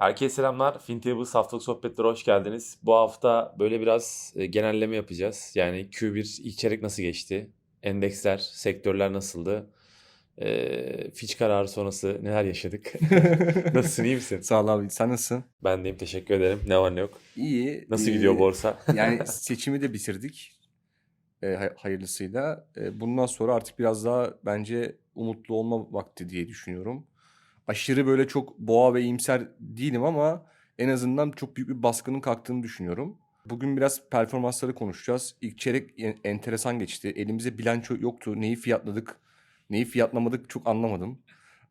Herkese selamlar. FinTables haftalık sohbetlere hoş geldiniz. Bu hafta böyle biraz e, genelleme yapacağız. Yani Q1 ilk çeyrek nasıl geçti? Endeksler, sektörler nasıldı? E, Fitch kararı sonrası neler yaşadık? Nasılsın, iyi misin? Sağ ol abi. Sen nasılsın? Ben deyim, teşekkür ederim. Ne var ne yok. İyi. Nasıl Ee, gidiyor borsa? Yani seçimi de bitirdik. Hay- hayırlısıyla. Ee, bundan sonra artık biraz daha bence umutlu olma vakti diye düşünüyorum. Aşırı böyle çok boğa ve iyimser değilim ama en azından çok büyük bir baskının kalktığını düşünüyorum. Bugün biraz performansları konuşacağız. İlk çeyrek en- enteresan geçti. Elimizde bilanço yoktu. Neyi fiyatladık, neyi fiyatlamadık çok anlamadım.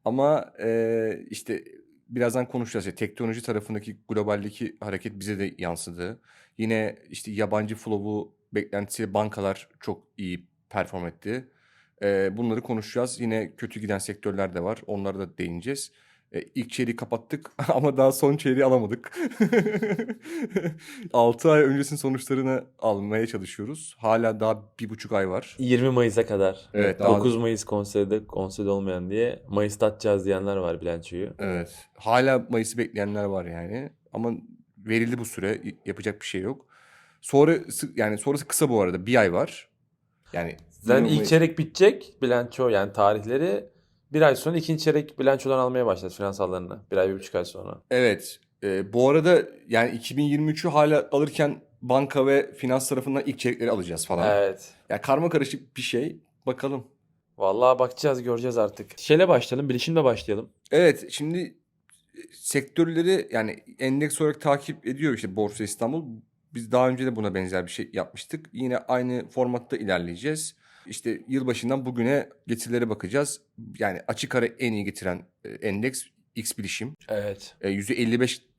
Ama e, işte birazdan konuşacağız. Ya, teknoloji tarafındaki globaldeki hareket bize de yansıdı. Yine işte yabancı flow'u beklentisiyle bankalar çok iyi perform etti. E, bunları konuşacağız. Yine kötü giden sektörler de var. Onlara da değineceğiz. E, ilk çeyreği kapattık ama daha son çeyreği alamadık. 6 ay öncesinin sonuçlarını almaya çalışıyoruz. Hala daha bir buçuk ay var. 20 Mayıs'a kadar. Evet, daha- 9 Mayıs konserde, konserde olmayan diye Mayıs'ta atacağız diyenler var bilançoyu. Evet. Hala Mayıs'ı bekleyenler var yani. Ama verildi bu süre. Yapacak bir şey yok. Sonrası yani sonrası kısa bu arada. Bir ay var. Yani Zaten ilk çeyrek bitecek bilanço yani tarihleri bir ay sonra ikinci çeyrek bilançodan almaya başladı finansallarını. Bir ay bir buçuk ay sonra. Evet. Ee, bu arada yani 2023'ü hala alırken banka ve finans tarafından ilk çeyrekleri alacağız falan. Evet. Ya karma karışık bir şey. Bakalım. Vallahi bakacağız göreceğiz artık. Şeyle başlayalım bilişimle başlayalım. Evet şimdi e, sektörleri yani endeks olarak takip ediyor işte Borsa İstanbul. Biz daha önce de buna benzer bir şey yapmıştık. Yine aynı formatta ilerleyeceğiz. İşte yılbaşından bugüne getirilere bakacağız. Yani açık ara en iyi getiren e, endeks X bilişim. Evet. E, %55'lik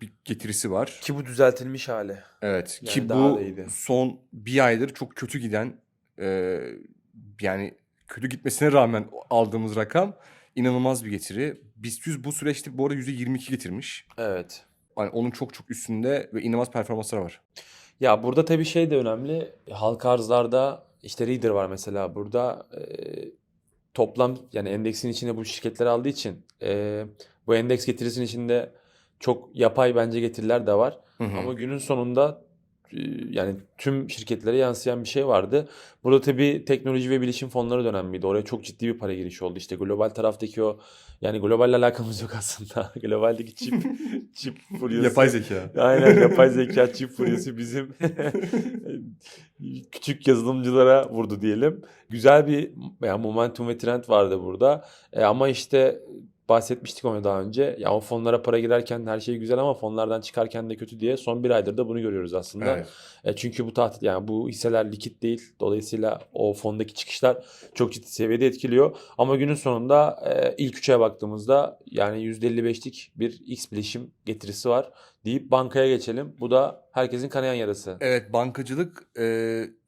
bir getirisi var. Ki bu düzeltilmiş hali. Evet Yani ki bu iyiydi. son bir aydır çok kötü giden e, yani kötü gitmesine rağmen aldığımız rakam inanılmaz bir getiri. BIST 100 bu süreçte bu arada %22 getirmiş. Evet. Yani onun çok çok üstünde ve inanılmaz performansları var. Ya burada tabii şey de önemli. Halka arzlarda işte Reader var mesela burada e, toplam yani endeksin içine bu şirketler aldığı için e, bu endeks getirisinin içinde çok yapay bence getiriler de var. Hı hı. Ama günün sonunda yani tüm şirketlere yansıyan bir şey vardı. Burada tabii teknoloji ve bilişim fonları da önemliydi. Oraya çok ciddi bir para girişi oldu. İşte global taraftaki o yani globalle alakamız yok aslında. Globaldeki çip çip furyası. Yapay zeka. Aynen yapay zeka çip furyası bizim küçük yazılımcılara vurdu diyelim. Güzel bir yani momentum ve trend vardı burada. E, ama işte bahsetmiştik onu daha önce. Ya o fonlara para girerken her şey güzel ama fonlardan çıkarken de kötü diye son bir aydır da bunu görüyoruz aslında. Evet. E, çünkü bu taht yani bu hisseler likit değil. Dolayısıyla o fondaki çıkışlar çok ciddi seviyede etkiliyor. Ama günün sonunda e, ilk üçe baktığımızda yani %55'lik bir X bilişim getirisi var deyip bankaya geçelim. Bu da herkesin kanayan yarası. Evet bankacılık e,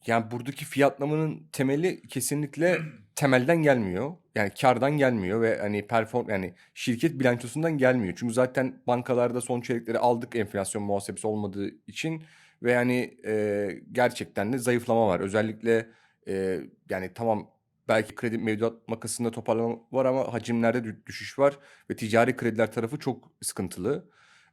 yani buradaki fiyatlamanın temeli kesinlikle temelden gelmiyor. Yani kardan gelmiyor ve hani perform yani şirket bilançosundan gelmiyor. Çünkü zaten bankalarda son çeyrekleri aldık enflasyon muhasebesi olmadığı için ve yani e, gerçekten de zayıflama var. Özellikle e, yani tamam belki kredi mevduat makasında toparlama var ama hacimlerde dü- düşüş var ve ticari krediler tarafı çok sıkıntılı.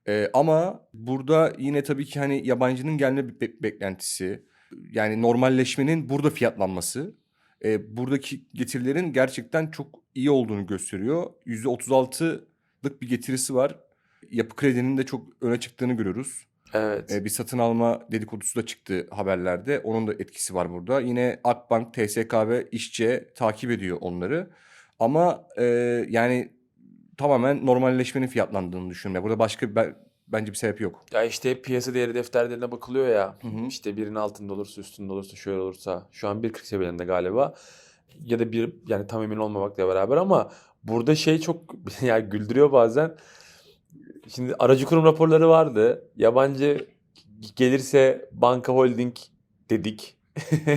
Ee, ama burada yine tabii ki hani yabancının gelme be- beklentisi, yani normalleşmenin burada fiyatlanması, e, buradaki getirilerin gerçekten çok iyi olduğunu gösteriyor. %36'lık bir getirisi var. Yapı kredinin de çok öne çıktığını görüyoruz. Evet. E, bir satın alma dedikodusu da çıktı haberlerde. Onun da etkisi var burada. Yine Akbank, TSK ve İşçe takip ediyor onları. Ama e, yani tamamen normalleşmenin fiyatlandığını düşünüyorum. Burada başka bence bir sebep yok. Ya işte piyasa değeri defterlerine bakılıyor ya. Hı hı. İşte birin altında olursa üstünde olursa şöyle olursa. Şu an 1.40 seviyelerinde galiba. Ya da bir yani tam emin olmamakla beraber ama burada şey çok yani güldürüyor bazen. Şimdi aracı kurum raporları vardı. Yabancı gelirse banka holding dedik.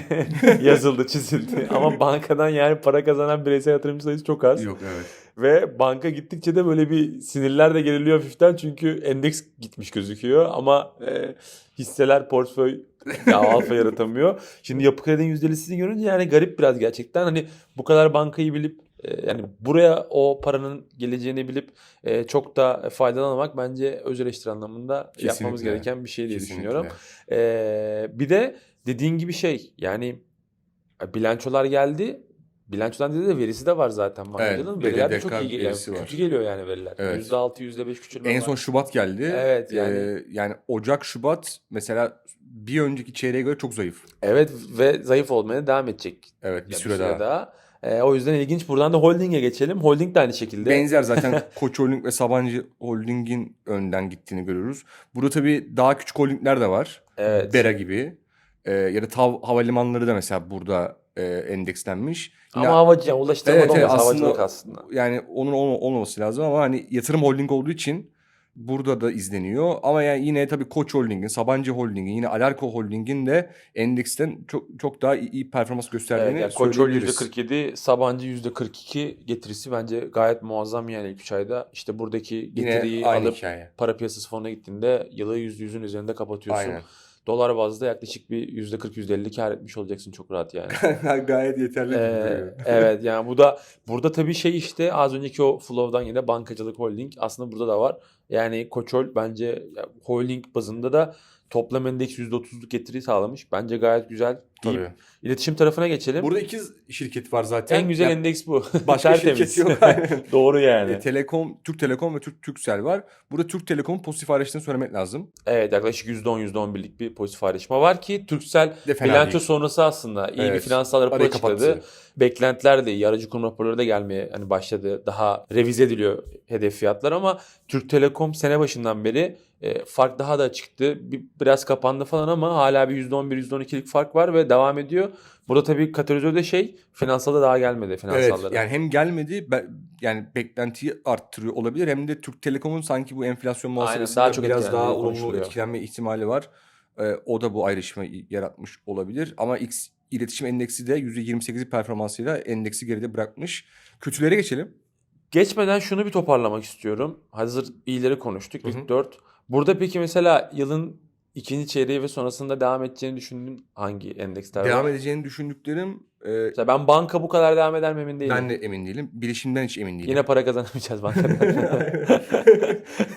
Yazıldı, çizildi. Ama bankadan yani para kazanan bireysel yatırımcı sayısı çok az. Yok evet. Ve banka gittikçe de böyle bir sinirler de geriliyor hafiften çünkü endeks gitmiş gözüküyor ama e, hisseler portföy ya alfa yaratamıyor. Şimdi yapı kredinin %50'sini görünce yani garip biraz gerçekten. Hani bu kadar bankayı bilip e, yani buraya o paranın geleceğini bilip e, çok da faydalanmak bence öz eleştiri anlamında yapmamız Kesinlikle. gereken bir şey diye Kesinlikle. düşünüyorum. E, bir de dediğin gibi şey yani bilançolar geldi. Bilançodan dedi de verisi de var zaten bankacılığın. Evet, veriler de çok iyi geliyor. var. Kötü geliyor yani veriler. Evet. %6, %5 küçülme En var. son Şubat geldi. Evet, yani- Ee, yani Ocak, Şubat mesela bir önceki çeyreğe göre çok zayıf. Evet ve zayıf olmaya devam edecek. Evet bir Ya süre daha. Ee, o yüzden ilginç. Buradan da holdinge geçelim. Holding de aynı şekilde. Benzer zaten Koç Holding ve Sabancı Holding'in önden gittiğini görüyoruz. Burada tabii daha küçük holdingler de var. Evet. Bera gibi. Ee, ya da TAV havalimanları da mesela burada e, endekslenmiş. Ama havacı, yani ulaştırma Evet, olmaz. aslında- Havacılık aslında. yani onun olma- olmaması lazım ama hani yatırım holding olduğu için burada da izleniyor. Ama yani yine tabii Koç Holding'in, Sabancı Holding'in, yine Alarko Holding'in de endeksten çok çok daha iyi, iyi performans gösterdiğini Evet, yani Koçol söyleyebiliriz. %47, Sabancı %42 getirisi bence gayet muazzam yani ilk 3 ayda. İşte buradaki getiriyi Yine alıp hikaye. para piyasası fonuna gittiğinde yılı %100'ün üzerinde kapatıyorsun. Aynen. Dolar bazda yaklaşık bir %40 %50 kar etmiş olacaksın çok rahat yani. Gayet yeterli Ee, evet yani bu da burada tabii şey işte az önceki o flow'dan yine bankacılık holding aslında burada da var. Yani Koçol bence holding bazında da toplam endeks %30'luk getiri sağlamış. Bence gayet güzel. deyip Tabii. İletişim tarafına geçelim. Burada iki şirket var zaten. en güzel Ya endeks bu. başka Tertemiz. şirket yok. Aynen. Doğru yani. E, Telekom, Türk Telekom ve Türk Turkcell var. Burada Türk Telekom'un pozitif ayrıştığını söylemek lazım. Evet yaklaşık %10 %11'lik bir pozitif ayrışma var ki Turkcell De fena bilanço değil. sonrası aslında iyi bir Evet. finansal rapor Arayı açıkladı. kapattı. Beklentiler de iyi. Aracı kurum raporları da gelmeye hani başladı. Daha revize ediliyor hedef fiyatlar ama Türk Telekom sene başından beri e, fark daha da çıktı. Bir, biraz kapandı falan ama hala bir %11 %12'lik fark var ve devam ediyor. Burada tabii katalizörde şey finansalda daha gelmedi Evet finansallara. yani hem gelmedi yani beklentiyi arttırıyor olabilir hem de Türk Telekom'un sanki bu enflasyon muhasebesinde daha çok biraz etkilendiği daha olumlu etkilenme ihtimali var. Ee, o da bu ayrışmayı yaratmış olabilir ama X iletişim endeksi de %28'lik performansıyla endeksi geride bırakmış. Kötülere geçelim. Geçmeden şunu bir toparlamak istiyorum. Hazır iyileri konuştuk. Hı hı. İlk dört. Burada peki mesela yılın ikinci çeyreği ve sonrasında devam edeceğini düşündüğün hangi endeksler var? Devam edeceğini düşündüklerim e, Mesela ben banka bu kadar devam eder mi emin değilim. ben de emin değilim. Bilişimden hiç emin değilim. Yine para kazanamayacağız bankadan.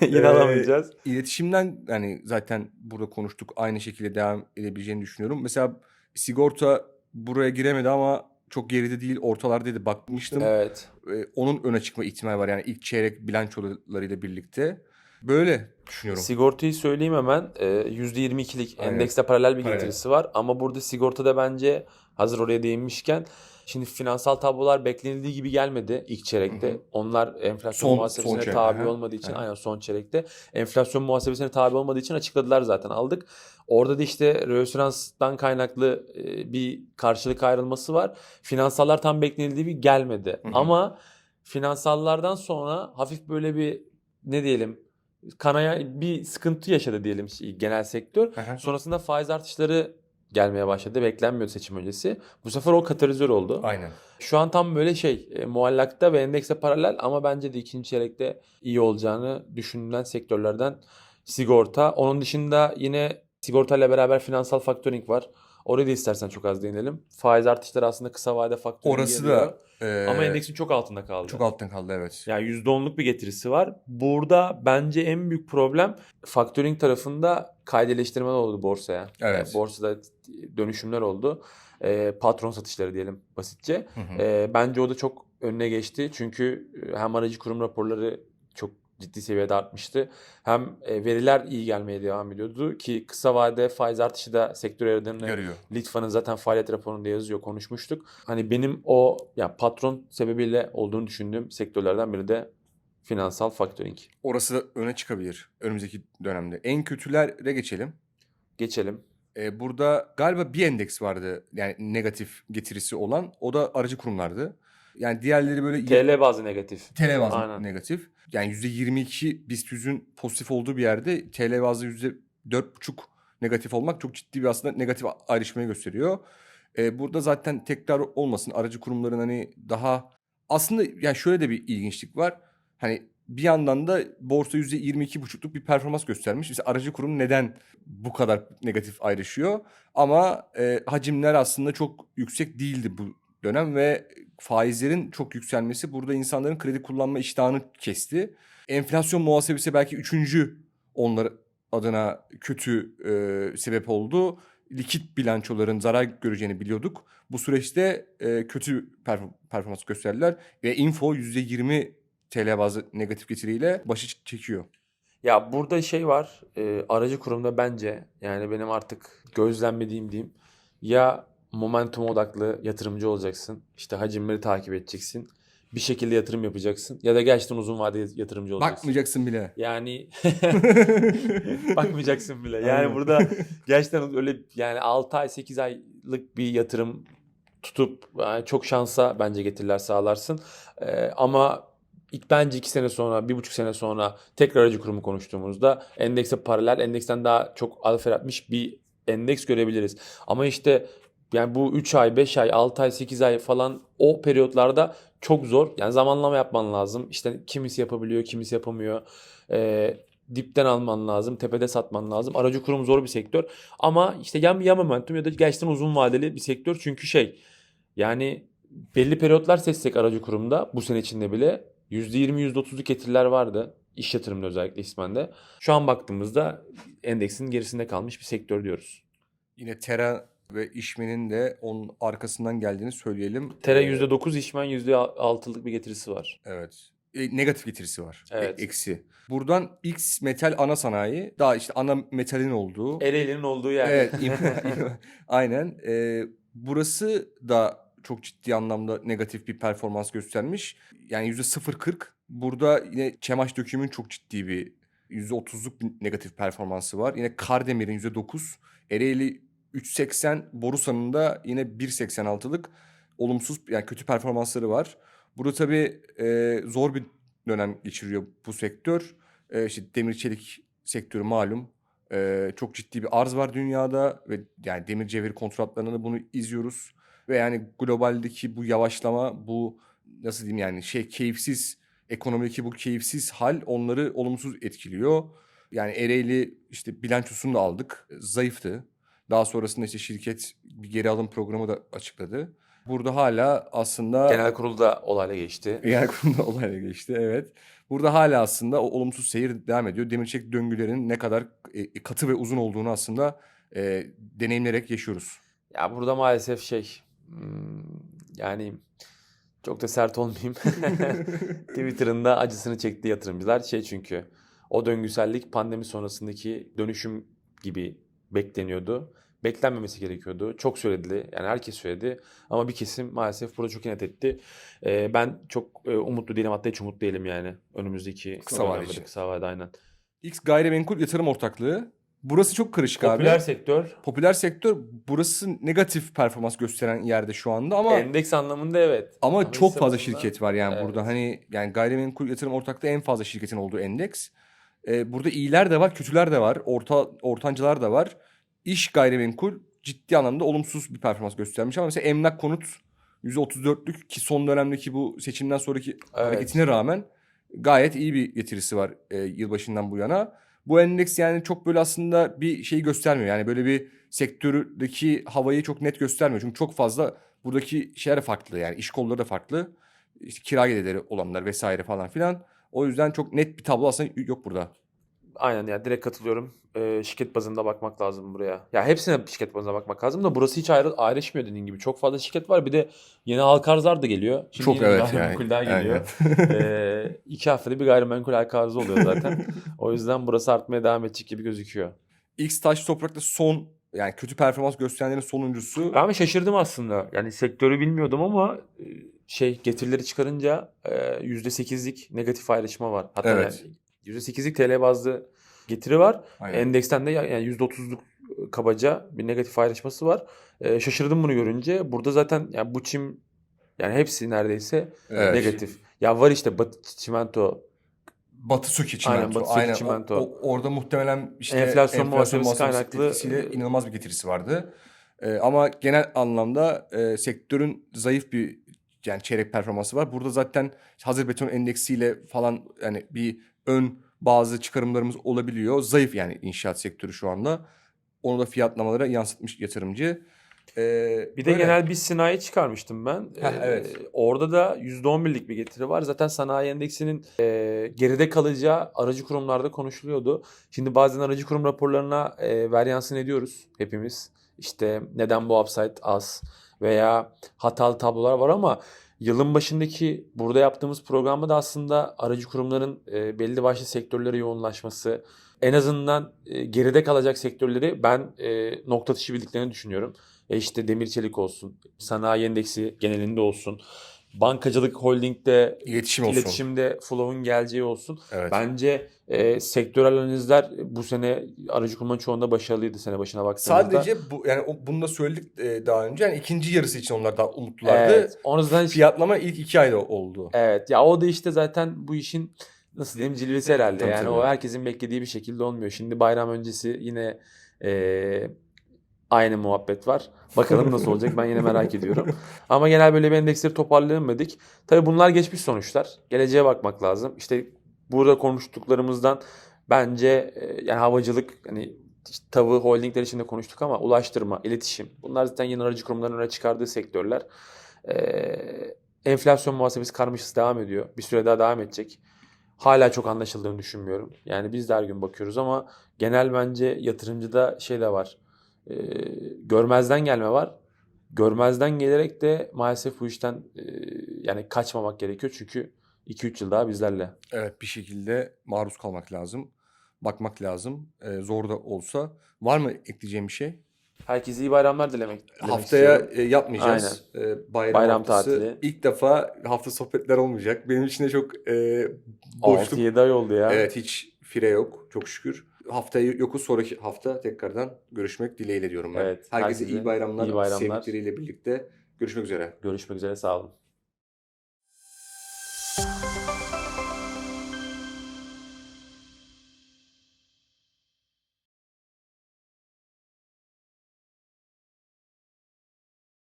Yine Ee, alamayacağız. İletişimden hani zaten burada konuştuk aynı şekilde devam edebileceğini düşünüyorum. Mesela sigorta buraya giremedi ama çok geride değil ortalardaydı bakmıştım. Evet. Ee, onun öne çıkma ihtimali var yani ilk çeyrek bilançolarıyla birlikte. Böyle düşünüyorum. Sigortayı söyleyeyim hemen. Ee, %22'lik Aynen. endekste paralel bir getirisi var. Ama burada sigortada bence hazır oraya değinmişken şimdi finansal tablolar beklenildiği gibi gelmedi ilk çeyrekte. Hı hı. Onlar enflasyon Son- muhasebesine son çeyrek, tabi aha. olmadığı için Evet. aynen son çeyrekte enflasyon muhasebesine tabi olmadığı için açıkladılar zaten aldık. Orada da işte reösüranstan kaynaklı e, bir karşılık ayrılması var. Finansallar tam beklenildiği gibi gelmedi. Hı hı. Ama finansallardan sonra hafif böyle bir ne diyelim kanaya bir sıkıntı yaşadı diyelim genel sektör. Aha. Sonrasında faiz artışları gelmeye başladı. Beklenmiyordu seçim öncesi. Bu sefer o katalizör oldu. Aynen. Şu an tam böyle şey e, muallakta ve endekse paralel ama bence de ikinci çeyrekte iyi olacağını düşünülen sektörlerden sigorta. Onun dışında yine sigortayla beraber finansal faktöring var. Oraya da istersen çok az değinelim. Faiz artışları aslında kısa vade faktöring Orası geliyor. da e, ama endeksin çok altında kaldı. çok alttan kaldı evet. Yani %10'luk bir getirisi var. Burada bence en büyük problem faktöring tarafında kaydeleştirmeler oldu borsaya. Evet. Yani borsada dönüşümler oldu. Ee, patron satışları diyelim basitçe. Hı hı. Ee, bence o da çok önüne geçti. Çünkü e, hem aracı kurum raporları ciddi seviyede artmıştı. Hem e, veriler iyi gelmeye devam ediyordu ki kısa vade faiz artışı da sektör Yarıyor. Litvan'ın zaten faaliyet raporunda yazıyor, konuşmuştuk. Hani benim o ya patron sebebiyle olduğunu düşündüğüm sektörlerden biri de finansal faktöring. Orası da öne çıkabilir önümüzdeki dönemde. En kötülere geçelim. Geçelim. Ee, burada galiba bir endeks vardı yani negatif getirisi olan. O da aracı kurumlardı. Yani diğerleri böyle TL bazı negatif. TL bazlı Aynen. negatif. Yani %22 BIST 100'ün pozitif olduğu bir yerde TL bazlı %4,5 negatif olmak çok ciddi bir aslında negatif ayrışmayı gösteriyor. Ee, burada zaten tekrar olmasın aracı kurumların hani daha aslında yani şöyle de bir ilginçlik var. Hani bir yandan da borsa %22,5'luk bir performans göstermiş. Mesela aracı kurum neden bu kadar negatif ayrışıyor? Ama e, hacimler aslında çok yüksek değildi bu dönem ve faizlerin çok yükselmesi burada insanların kredi kullanma iştahını kesti. Enflasyon muhasebesi belki üçüncü onlar adına kötü e, sebep oldu. Likit bilançoların zarar göreceğini biliyorduk. Bu süreçte e, kötü perf- performans gösterdiler ve info %20 TL bazı negatif getiriyle başı çekiyor. Ya burada şey var. e, aracı kurumda bence yani benim artık gözlemlediğim diyeyim. Ya momentum odaklı yatırımcı olacaksın. İşte hacimleri takip edeceksin. Bir şekilde yatırım yapacaksın. Ya da gerçekten uzun vadeli yatırımcı olacaksın. Bakmayacaksın bile. Yani bakmayacaksın bile. Yani Aynen. burada gerçekten öyle yani 6 ay 8 aylık bir yatırım tutup yani çok şansa bence getiriler sağlarsın. Ee, ama ilk bence 2 sene sonra, 1,5 sene sonra tekrar aracı kurumu konuştuğumuzda endekse paralel, endeksten daha çok alfa yaratmış bir endeks görebiliriz. Ama işte yani bu 3 ay, 5 ay, 6 ay, 8 ay falan o periyotlarda çok zor. Yani zamanlama yapman lazım. İşte kimisi yapabiliyor, kimisi yapamıyor. Ee, dipten alman lazım, tepede satman lazım. Aracı kurum zor bir sektör. Ama işte ya, ya momentum ya da gerçekten uzun vadeli bir sektör. Çünkü şey yani belli periyotlar seçsek aracı kurumda bu sene içinde bile %20 %30'luk getiriler vardı. İş yatırımında özellikle İsmen'de. Şu an baktığımızda endeksin gerisinde kalmış bir sektör diyoruz. Yine Tera ve İşmen'in de onun arkasından geldiğini söyleyelim. Tera Ee, %9, İşmen %6'lık bir getirisi var. Evet. E, negatif getirisi var. E- Evet. eksi. Buradan X metal ana sanayi daha işte ana metalin olduğu. Ereğli'nin olduğu yer. Evet. Aynen. E, burası da çok ciddi anlamda negatif bir performans göstermiş. Yani %0.40. Burada yine Çemaş dökümün çok ciddi bir %30'luk bir negatif performansı var. Yine Kardemir'in %9. Ereğli 3.80. Borusan'ın da yine 1.86'lık olumsuz yani kötü performansları var. Burada tabii e, zor bir dönem geçiriyor bu sektör. E, işte demir çelik sektörü malum. E, çok ciddi bir arz var dünyada ve yani demir cevheri kontratlarında da bunu izliyoruz. Ve yani globaldeki bu yavaşlama, bu nasıl diyeyim yani şey keyifsiz ekonomideki bu keyifsiz hal onları olumsuz etkiliyor. Yani Ereğli işte bilançosunu da aldık. Zayıftı. Daha sonrasında işte şirket bir geri alım programı da açıkladı. Burada hala aslında Genel kurulda olayla geçti. Genel kurulda olayla geçti evet. Burada hala aslında o olumsuz seyir devam ediyor. Demirçek döngülerinin ne kadar e, katı ve uzun olduğunu aslında e, deneyimleyerek yaşıyoruz. Ya burada maalesef şey hmm, yani çok da sert olmayayım. Twitter'ın da acısını çekti yatırımcılar. Şey çünkü o döngüsellik pandemi sonrasındaki dönüşüm gibi bekleniyordu. Beklenmemesi gerekiyordu. Çok söyledi. Yani herkes söyledi. Ama bir kesim maalesef burada çok inat etti. Ee, ben çok e, umutlu değilim. Hatta hiç umutlu değilim yani. Önümüzdeki Kısa dönemde, Kısa vadede aynen. X gayrimenkul yatırım ortaklığı. Burası çok karışık Popüler abi. sektör. Popüler sektör burası negatif performans gösteren yerde şu anda ama Endeks anlamında evet. ama çok fazla şirket var yani Evet. burada hani yani gayrimenkul yatırım ortaklığı en fazla şirketin olduğu endeks. Ee, burada iyiler de var, kötüler de var, orta ortancılar da var. İş gayrimenkul ciddi anlamda olumsuz bir performans göstermiş ama mesela emlak konut %34'lük ki son dönemdeki bu seçimden sonraki Evet. hareketine rağmen gayet iyi bir getirisi var e, yılbaşından bu yana. Bu endeks yani çok böyle aslında bir şey göstermiyor. Yani böyle bir sektördeki havayı çok net göstermiyor. Çünkü çok fazla buradaki şeyler farklı yani iş kolları da farklı. İşte kira gelirleri olanlar vesaire falan filan. O yüzden çok net bir tablo aslında yok burada. Aynen ya direkt katılıyorum. Ee, şirket bazında bakmak lazım buraya. Ya hepsine şirket bazında bakmak lazım da burası hiç ayrı, ayrışmıyor dediğin gibi. Çok fazla şirket var. Bir de yeni halka arzlar da geliyor. Şimdi Çok evet yani. gayrimenkul daha geliyor. ee, iki haftada bir gayrimenkul halka arzı oluyor zaten. o yüzden burası artmaya devam edecek gibi gözüküyor. X Taş Toprak'ta son yani kötü performans gösterenlerin sonuncusu. Ben şaşırdım aslında. Yani sektörü bilmiyordum ama e, şey getirileri çıkarınca e, %8'lik negatif ayrışma var. Hatta Evet. yani %8'lik TL bazlı getiri var. Aynen. Endeksten de ya- yani %30'luk kabaca bir negatif ayrışması var. Ee, şaşırdım bunu görünce. Burada zaten yani bu çim yani hepsi neredeyse Evet. negatif. Ya var işte Batı Çimento Batı Söke Aynen, çimento. Batı Söke Aynen. O- çimento. o- orada muhtemelen işte Enflasyon muhasebesi muhasebesi kaynaklı- etkisiyle inanılmaz bir getirisi vardı. Ee, ama genel anlamda e, sektörün zayıf bir yani çeyrek performansı var. Burada zaten hazır beton endeksiyle falan yani bir ön bazı çıkarımlarımız olabiliyor. Zayıf yani inşaat sektörü şu anda. Onu da fiyatlamalara yansıtmış yatırımcı. Ee, Bir de böyle. genel bir sanayi çıkarmıştım ben. Heh, Ee, evet. Orada da %11'lik bir getiri var. Zaten sanayi endeksinin e, geride kalacağı aracı kurumlarda konuşuluyordu. Şimdi bazen aracı kurum raporlarına e, varyansın ediyoruz hepimiz. İşte neden bu upside az veya hatalı tablolar var ama yılın başındaki burada yaptığımız programda da aslında aracı kurumların e, belli başlı sektörlere yoğunlaşması, en azından e, geride kalacak sektörleri ben e, nokta atışı bildiklerini düşünüyorum. E işte demir çelik olsun, sanayi endeksi genelinde olsun, bankacılık holdingde, İletişim olsun. iletişimde flow'un geleceği olsun. Evet. Bence e, sektörel analizler bu sene aracı kurumların çoğunda başarılıydı sene başına baktığımızda. Sadece bu yani o- bunu da söyledik e, daha önce. Yani ikinci yarısı için onlar daha umutlulardı. Evet, zaten Fiyatlama ilk iki ayda oldu. Evet ya o da işte zaten bu işin nasıl diyeyim cilvesi herhalde. Tabii, yani tabii. o herkesin beklediği bir şekilde olmuyor. Şimdi bayram öncesi yine eee, aynı muhabbet var. Bakalım nasıl olacak ben yine merak ediyorum. Ama genel böyle bir endeksleri toparlayalım dedik. Tabii bunlar geçmiş sonuçlar. Geleceğe bakmak lazım. İşte burada konuştuklarımızdan bence e, yani havacılık hani tavı holdingler içinde konuştuk ama ulaştırma, iletişim bunlar zaten yeni aracı kurumların öne çıkardığı sektörler. Ee, enflasyon muhasebesi karmaşası devam ediyor. Bir süre daha devam edecek. Hala çok anlaşıldığını düşünmüyorum. Yani biz de her gün bakıyoruz ama genel bence yatırımcıda şey de var. Ee, görmezden gelme var. Görmezden gelerek de maalesef bu işten e, yani kaçmamak gerekiyor. Çünkü 2-3 yıl daha bizlerle. Evet bir şekilde maruz kalmak lazım. Bakmak lazım. E, zor da olsa. Var mı ekleyeceğim bir şey? Herkese iyi bayramlar dilemek, dilemek Haftaya istiyorum. e, yapmayacağız. E, bayram, Bayram haftası. tatili. İlk defa hafta sohbetler olmayacak. Benim için de çok e, boşluk. 6-7 ay oldu ya. Evet hiç fire yok çok şükür. Haftaya yokuz sonraki hafta tekrardan görüşmek dileğiyle diyorum ben. Evet, Herkese herkese iyi bayramlar. iyi bayramlar. Sevdikleriyle birlikte görüşmek üzere. Görüşmek üzere sağ olun.